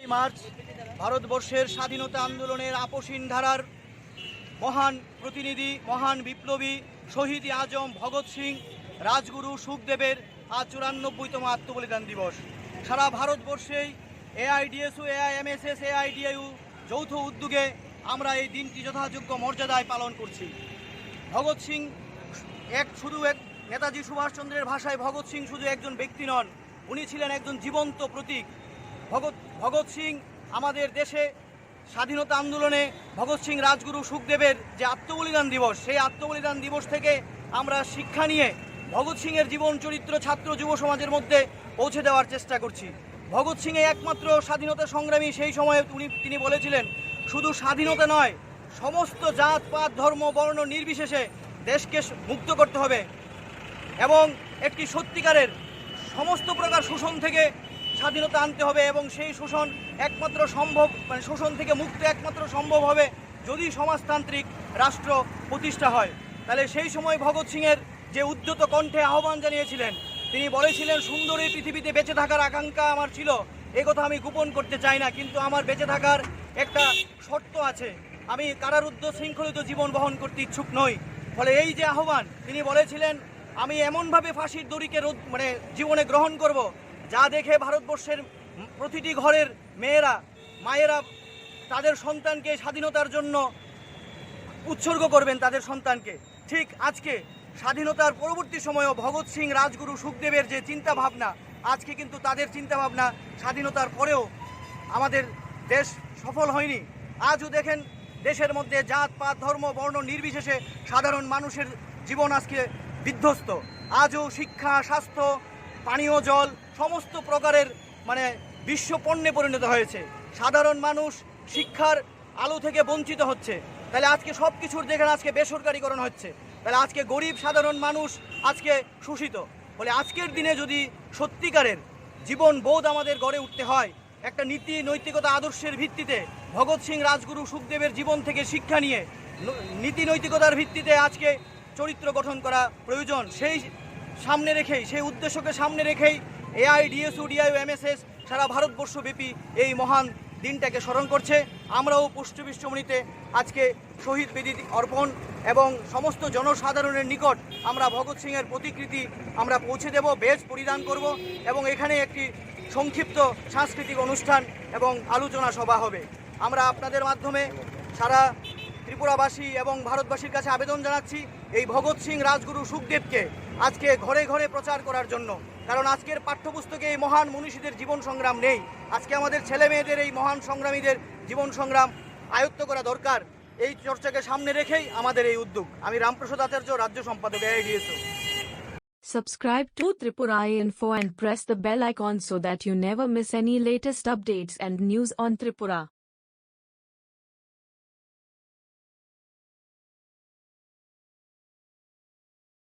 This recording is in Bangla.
এই মার্চ ভারতবর্ষের স্বাধীনতা আন্দোলনের আপসীন ধারার মহান প্রতিনিধি, মহান বিপ্লবী শহীদ আজম ভগৎ সিং, রাজগুরু সুখদেবের আজ চুরানব্বইতম আত্মবলিদান দিবস। সারা ভারতবর্ষেই এআইডিএসইউ এআইএমএসএস এআইডিআইউ যৌথ উদ্যোগে আমরা এই দিনটি যথাযোগ্য মর্যাদায় পালন করছি। ভগৎ সিং এক শুধু এক নেতাজি সুভাষচন্দ্রের ভাষায় ভগৎ সিং শুধু একজন ব্যক্তি নন উনি ছিলেন একজন জীবন্ত প্রতীক। ভগৎ ভগৎ সিং আমাদের দেশে স্বাধীনতা আন্দোলনে ভগৎ সিং রাজগুরু সুখদেবের যে আত্মবলিদান দিবস, সেই আত্মবলিদান দিবস থেকে আমরা শিক্ষা নিয়ে ভগৎ সিংয়ের জীবন চরিত্র ছাত্র যুব সমাজের মধ্যে পৌঁছে দেওয়ার চেষ্টা করছি। ভগৎ সিং এই একমাত্র স্বাধীনতা সংগ্রামী সেই সময়ে উনি, তিনি বলেছিলেন, শুধু স্বাধীনতা নয়, সমস্ত জাত, পাত, ধর্ম, বর্ণ নির্বিশেষে দেশকে মুক্ত করতে হবে এবং একটি সত্যিকারের সমস্ত প্রকার শোষণ থেকে স্বাধীনতা আনতে হবে এবং সেই শোষণ একমাত্র সম্ভব মানে শোষণ থেকে মুক্ত একমাত্র সম্ভব হবে যদি সমাজতান্ত্রিক রাষ্ট্র প্রতিষ্ঠা হয়। তাহলে সেই সময় ভগৎ সিংয়ের যে উদ্যত কণ্ঠে আহ্বান জানিয়েছিলেন, তিনি বলেছিলেন, সুন্দর এই পৃথিবীতে বেঁচে থাকার আকাঙ্ক্ষা আমার ছিল। এ কথা আমি গোপন করতে চাই না, কিন্তু আমার বেঁচে থাকার একটা শর্ত আছে। আমি কারারুদ্ধ শৃঙ্খলিত জীবন বহন করতে ইচ্ছুক নই। ফলে এই যে আহ্বান, তিনি বলেছিলেন আমি এমনভাবে ফাঁসির দড়িকে মানে জীবনে গ্রহণ করব, যা দেখে ভারতবর্ষের প্রতিটি ঘরের মেয়েরা, মায়েরা তাদের সন্তানকে স্বাধীনতার জন্য উৎসর্গ করবেন তাদের সন্তানকে। ঠিক আজকে স্বাধীনতার পরবর্তী সময়েও ভগৎ সিং, রাজগুরু সুখদেবের যে চিন্তা ভাবনা আজকে কিন্তু তাদের চিন্তা ভাবনা স্বাধীনতার পরেও আমাদের দেশ সফল হয়নি। আজও দেখেন দেশের মধ্যে জাত, পাত, ধর্ম, বর্ণ নির্বিশেষে সাধারণ মানুষের জীবন আজকে বিধ্বস্ত। আজও শিক্ষা, স্বাস্থ্য, পানীয় জল সমস্ত প্রকারের মানে বিশ্ব পণ্যে পরিণত হয়েছে। সাধারণ মানুষ শিক্ষার আলো থেকে বঞ্চিত হচ্ছে। তাহলে আজকে সব কিছুর যেখানে আজকে বেসরকারীকরণ হচ্ছে, তাহলে আজকে গরিব সাধারণ মানুষ আজকে শোষিত। বলে আজকের দিনে যদি সত্যিকারের জীবন বোধ আমাদের গড়ে উঠতে হয়, একটা নীতি, নৈতিকতা আদর্শের ভিত্তিতে ভগৎ সিং রাজগুরু সুখদেবের জীবন থেকে শিক্ষা নিয়ে নীতি, নৈতিকতার ভিত্তিতে আজকে চরিত্র গঠন করা প্রয়োজন। সেই সামনে রেখেই, সেই উদ্দেশ্যকে সামনে রেখেই এআই ডিএসউ ডিআই এমএসএস সারা ভারতবর্ষব্যাপী এই মহান দিনটাকে স্মরণ করছে। আমরাও পুষ্টবিষ্টমণিতে আজকে শহীদ বেদি অর্পণ এবং সমস্ত জনসাধারণের নিকট আমরা ভগৎ সিংয়ের প্রতিকৃতি আমরা পৌঁছে দেব বেশ পরিধান করব এবং এখানে একটি সংক্ষিপ্ত সাংস্কৃতিক অনুষ্ঠান এবং আলোচনা সভা হবে। আমরা আপনাদের মাধ্যমে সারা ত্রিপুরাবাসী এবং ভারতবাসীর কাছে আবেদন জানাচ্ছি এই ভগৎ সিং রাজগুরু সুখদেবকে আজকে ঘরে ঘরে প্রচার করার জন্য। কারণ আজকের পাঠ্যপুস্তকে এই মহান মনীষীদের জীবন সংগ্রাম নেই। আজকে আমাদের ছেলে মেয়েদের এই মহান সংগ্রামীদের জীবন সংগ্রাম আয়ত্ত করা দরকার। এই চর্চাকে সামনে রেখেই আমাদের এই উদ্যোগ। আমি রামপ্রসাদ আচার্য, রাজ্য সম্পাদক AIDSO Subscribe to Tripura Info and press the bell icon so that you never miss any latest updates and news on Tripura.